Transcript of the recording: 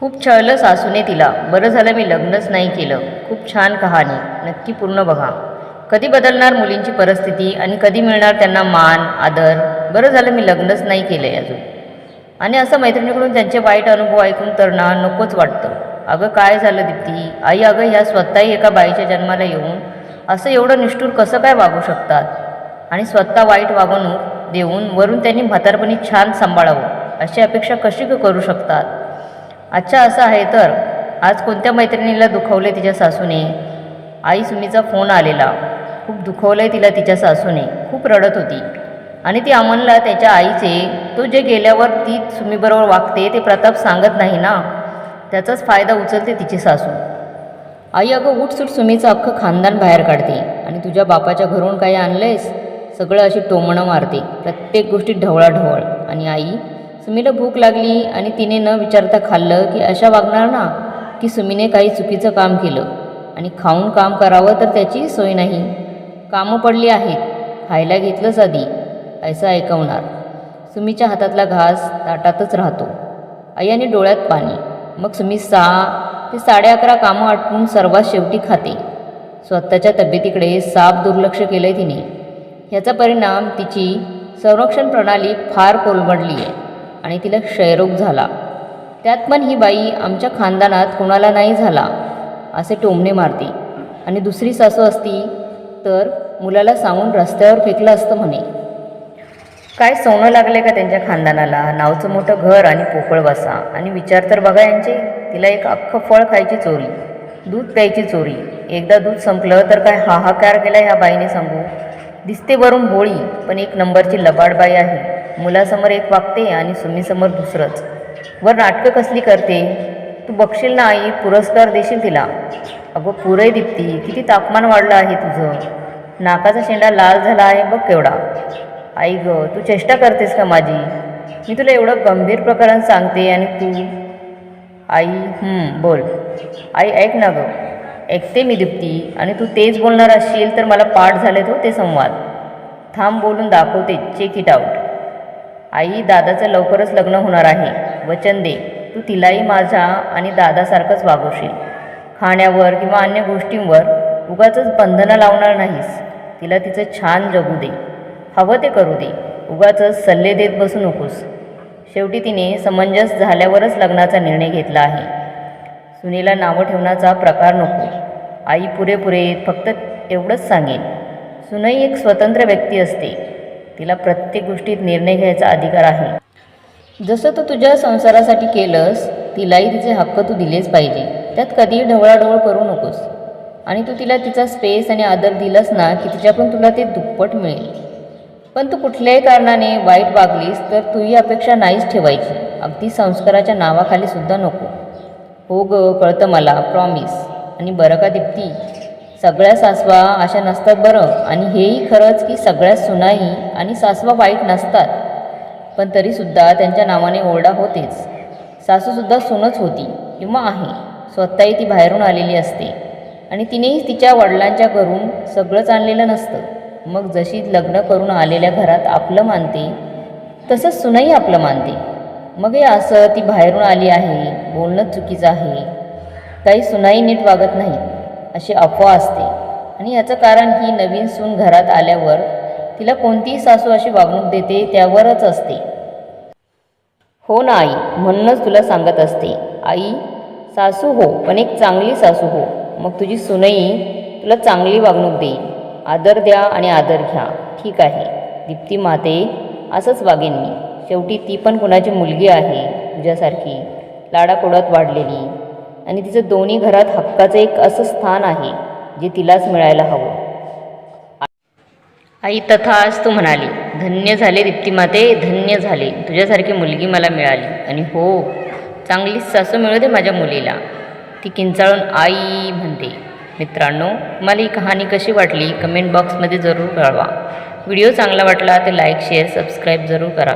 खूप छळलं सासूने तिला. बरं झालं मी लग्नच नाही केलं. खूप छान कहाणी. नक्की पूर्ण बघा. कधी बदलणार मुलींची परिस्थिती आणि कधी मिळणार त्यांना मान आदर? बरं झालं मी लग्नच नाही केलं आहे अजून. आणि असं मैत्रिणीकडून त्यांचे वाईट अनुभव ऐकून तर ना नकोच वाटतं. अगं काय झालं दीप्ती? आई अगं ह्या स्वतःही एका बाईच्या जन्माला येऊन असं एवढं निष्ठूर कसं काय वागू शकतात? आणि स्वतः वाईट वागणूक देऊन वरून त्यांनी म्हातारपणी छान सांभाळावं. अशी अपेक्षा कशी क- करू शकतात? अच्छा असं आहे तर. आज कोणत्या मैत्रिणीला दुखवले तिच्या सासूने? आई सुमीचा फोन आलेला. खूप दुखवलं आहे तिला तिच्या सासूने. खूप रडत होती. आणि ती अमनला त्याच्या आईचे तो जे गेल्यावर ती सुमीबरोबर वागते ते प्रताप सांगत नाही ना? त्याचाच फायदा उचलते तिची सासू. आई अगं उठसूट सुमीचं अख्खं खानदान बाहेर काढते. आणि तुझ्या बापाच्या घरून काही आणलंयस? सगळं अशी टोमणं मारते. प्रत्येक गोष्टीत ढवळाढवळ. आणि आई? सुमीला भूक लागली आणि तिने न विचारता खाल्लं की अशा वागणार ना की सुमीने काही चुकीचं काम केलं. आणि खाऊन काम करावं तर त्याची सोय नाही. कामं पडली आहेत. खायला घेतलंच आधी असं ऐकवणार. सुमीच्या हातातला घास ताटातच राहतो. आई आणि डोळ्यात पाणी. मग सुमी सहा ते साडे अकरा कामं आटपून सर्वात शेवटी खाते. स्वतःच्या तब्येतीकडे साप दुर्लक्ष केलं आहे तिने. ह्याचा परिणाम तिची संरक्षण प्रणाली फार कोलमडली आहे आणि तिला क्षयरोग झाला. त्यात पण ही बाई आमच्या खानदानात कोणाला नाही झाला असे टोमणे मारते. आणि दुसरी सासू असती तर मुलाला सांगून रस्त्यावर फेकलं असतं म्हणे. काय सोनं लागले का त्यांच्या खानदानाला? नावचं मोठं घर आणि पोकळ बसा आणि विचार तर बघा यांचे तिला एक अख्खं फळ खायची चोरी दूध प्यायची चोरी. एकदा दूध संपलं तर काय हाहाकार केला ह्या बाईने सांगू? दिसते वरून भोळी पण एक नंबरची लबाड बाई आहे. मुलासमोर एक वागते आणि सुमीसमोर दुसरंच. वर नाटकं कसली करते? तू बघशील ना आई पुरस्कार देशील तिला. अगं पुरही दिप्ती किती तापमान वाढलं आहे तुझं. नाकाचा शेंडा लाल झाला आहे बघ केवढा. आई ग तू चेष्टा करतेस का माझी? मी तुला एवढं गंभीर प्रकरण सांगते आणि तू आई बोल. आई ऐक ना ग. ऐकते मी दिप्ती आणि तू तेच बोलणार असशील तर मला पाठ झालेत हो ते संवाद. थांब बोलून दाखवते चेक इट आऊट आई दादाचं लवकरच लग्न होणार आहे. वचन दे. तू तिलाही माझ्या आणि दादासारखंच वागवशील. खाण्यावर किंवा अन्य गोष्टींवर उगाच बंधनं लावणार नाहीस. तिला तिचं छान जगू दे. हवं ते करू दे. उगाच सल्ले देत बसू नकोस. शेवटी तिने समंजस झाल्यावरच लग्नाचा निर्णय घेतला आहे. सुनीला नावं ठेवण्याचा प्रकार नको. आई पुरेपुरे फक्त एवढंच सांगेन. सुनई एक स्वतंत्र व्यक्ती असते. तिला प्रत्येक गोष्टीत निर्णय घ्यायचा अधिकार आहे. जसं तू तुझ्या संसारासाठी केलंस तिलाही तिचे हक्क तू दिलेच पाहिजे. त्यात कधीही ढवळाढवळ करू नकोस. आणि तू तिला तिचा स्पेस आणि आदर दिलास ना की तिच्याकडून तुला ते दुप्पट मिळेल. पण तू कुठल्याही कारणाने वाईट वागलीस तर तू ही अपेक्षा नाहीच ठेवायची. अगदी संस्काराच्या नावाखाली सुद्धा नको. हो ग कळतं मला प्रॉमिस आणि बरं का दिप्ती? सगळ्या सासवा अशा नसतात बरं. आणि हेही खरंच की सगळ्या सुनाही आणि सासवा वाईट नसतात. पण तरीसुद्धा त्यांच्या नावाने ओरडा होतेच. सासूसुद्धा सुनच होती किंवा आहे. स्वतःही ती बाहेरून आलेली असते. आणि तिनेही तिच्या वडिलांच्या घरून सगळंच आणलेलं नसतं. मग जशी लग्न करून आलेल्या घरात आपलं मानते तसंच सुनाई आपलं मानते. मग हे असं ती बाहेरून आली आहे बोलणंच चुकीचं आहे. काही सुनाही नीट वागत नाहीत. अशी अफवा असते. आणि याचं कारण ही नवीन सून घरात आल्यावर तिला कोणतीही सासू अशी वागणूक देते त्यावरच असते. हो ना आई म्हणूनच तुला सांगत असते. आई सासू हो पण एक चांगली सासू हो. मग तुझी सुनई तुला चांगली वागणूक देईल. आदर द्या आणि आदर घ्या. ठीक आहे. दीप्ती माते असंच वागेन मी. शेवटी ती पण कुणाची मुलगी आहे. तुझ्यासारखी लाडाकोडात वाढलेली. आणि तिचं दोन्ही घरात हक्काचं एक असं स्थान आहे जे तिलाच मिळायला हवं. आई तथा आज तू म्हणाली धन्य झाले दीप्तीमाते धन्य झाले. तुझ्यासारखी मुलगी मला मिळाली. आणि हो चांगलीच सासू मिळू दे माझ्या मुलीला. ती किंचाळून आई म्हणते मित्रांनो मला ही कहाणी कशी वाटली? कमेंट बॉक्समध्ये जरूर कळवा. व्हिडिओ चांगला वाटला तर लाईक शेअर सबस्क्राईब जरूर करा.